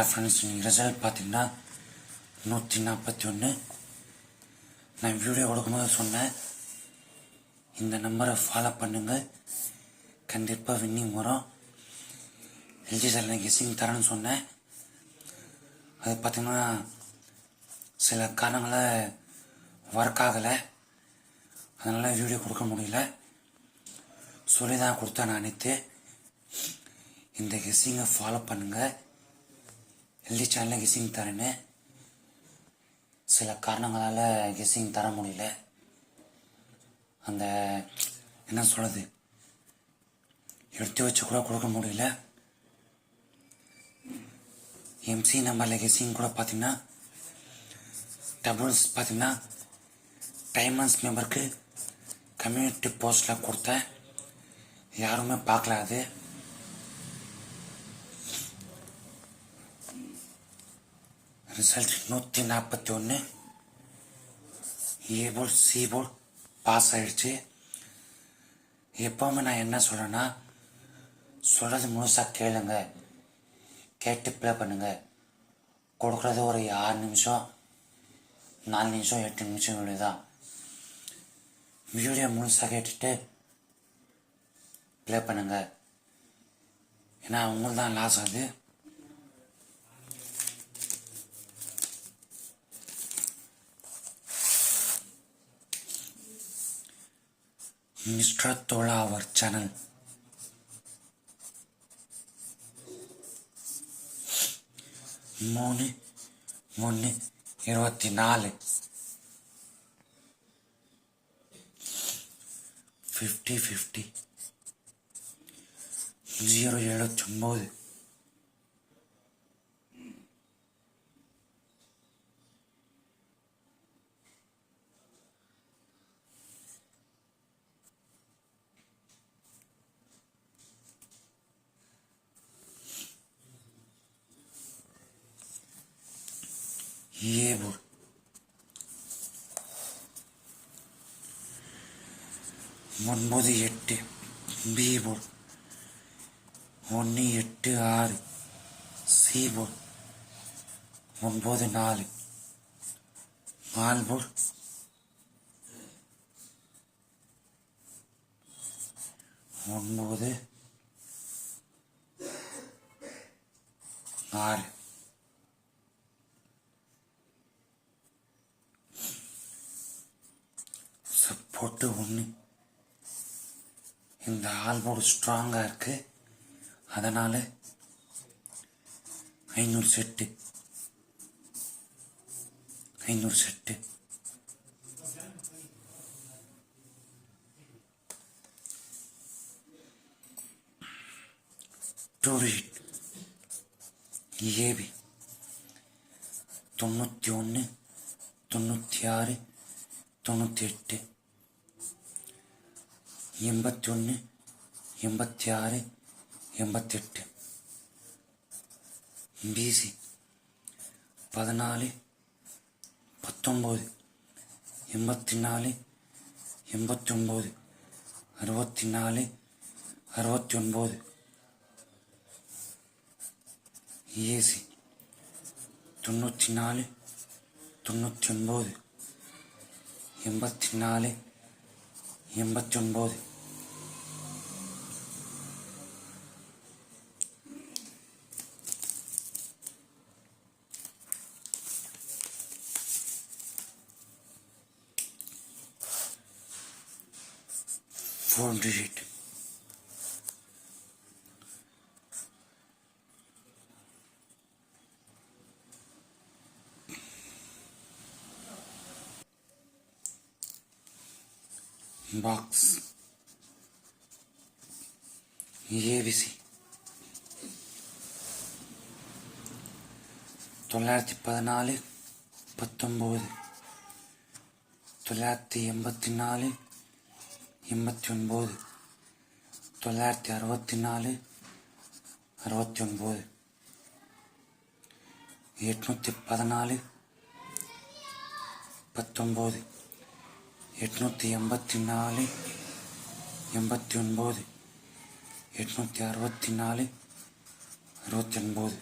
Friends நீங்கள் result பார்த்தீங்கன்னா நூற்றி நாற்பத்தி ஒன்று நான் வீடியோ கொடுக்கும்போது சொன்னேன். இந்த நம்பரை ஃபாலோ பண்ணுங்கள் கண்டிப்பாக வின்னிங் வரும். எல்ஜி சார் நான் கெஸ்ஸிங் தரேன்னு சொன்னேன். அது பார்த்தீங்கன்னா சில காரணங்களை ஒர்க் ஆகலை. அதனால் வீடியோ கொடுக்க முடியல. சொல்லி தான் கொடுத்தேன் நான் நேற்று இந்த கெஸ்ஸிங்கை ஃபாலோ பண்ணுங்கள் சேனலில் கெஸ்ஸிங் தரேன்னு. சில காரணங்களால் கெஸ்ஸிங் தர முடியல. அந்த என்ன சொல்கிறது எடுத்து வச்சு கூட கொடுக்க முடியல. எம்சி நம்பரில் கெஸ்ஸிங் கூட பார்த்தீங்கன்னா டபுள்ஸ் பார்த்தீங்கன்னா டைமண்ட்ஸ் மெம்பருக்கு கம்யூனிட்டி போஸ்டில் கொடுத்தேன். யாருமே பார்க்கல அது. ரிசல்ட் நூற்றி நாற்பத்தி ஒன்று ஏ சிபோல் பாஸ் ஆகிடுச்சு எப்போவுமே நான் என்ன சொல்கிறேன்னா சொல்கிறது முழுசாக கேளுங்க கேட்டு ப்ளே பண்ணுங்க கொடுக்குறது ஒரு ஆறு நிமிஷம் நாலு நிமிஷம் எட்டு நிமிஷம் வீடியோ தான் வீடியோ முழுசாக கேட்டுட்டு ப்ளே பண்ணுங்க ஏன்னா உங்களுக்கு தான் லாஸ் ஆகுது மிஸ்டர் தோழா அவர் சேனல் மூணு ஒன்று இருபத்தி நாலு ஃபிஃப்டி ஃபிஃப்டி ஜீரோ எழுபத்தொம்போது ஏழு ஒன்பது எட்டு பி ஒன்று எட்டு ஆறு சி ஒன்பது நாலு மால்போல் ஒன்பது ஆறு போட்டு ஒன்று இந்த ஆல்போர்டு ஸ்ட்ராங்காக இருக்கு. அதனால் ஐநூறு செட்டு. ஐநூறு செட்டு. டூரிட் ஏபி. தொண்ணூற்றி ஒன்று தொண்ணூற்றி ஆறு தொண்ணூற்றி எட்டு. எண்பத்தி ஒன்று எண்பத்தி ஆறு எண்பத்தெட்டு பிசி பதினாலு பத்தொம்போது. எண்பத்தி நாலு எண்பத்தொம்போது. அறுபத்தி நாலு அறுபத்தி ஒன்பது ஏசி தொண்ணூற்றி நாலு தொண்ணூற்றி ஒன்பது எண்பத்தி நாலு எண்பத்தி ஒன்பது four digit. பாக்ஸ். ஏவிசி தொள்ளாயிரத்தி பதினாலு பத்தொம்போது. தொள்ளாயிரத்தி எண்பத்தி நாலு எண்பத்தி ஒன்பது தொள்ளாயிரத்தி அறுபத்தி நாலு அறுபத்தி ஒன்பது எட்நூற்றி பதினாலு பத்தொம்போது. எட்நூற்றி எண்பத்தி நாலு எண்பத்தி ஒன்பது எட்நூற்றி அறுபத்தி நாலு அறுபத்தி ஒன்பது.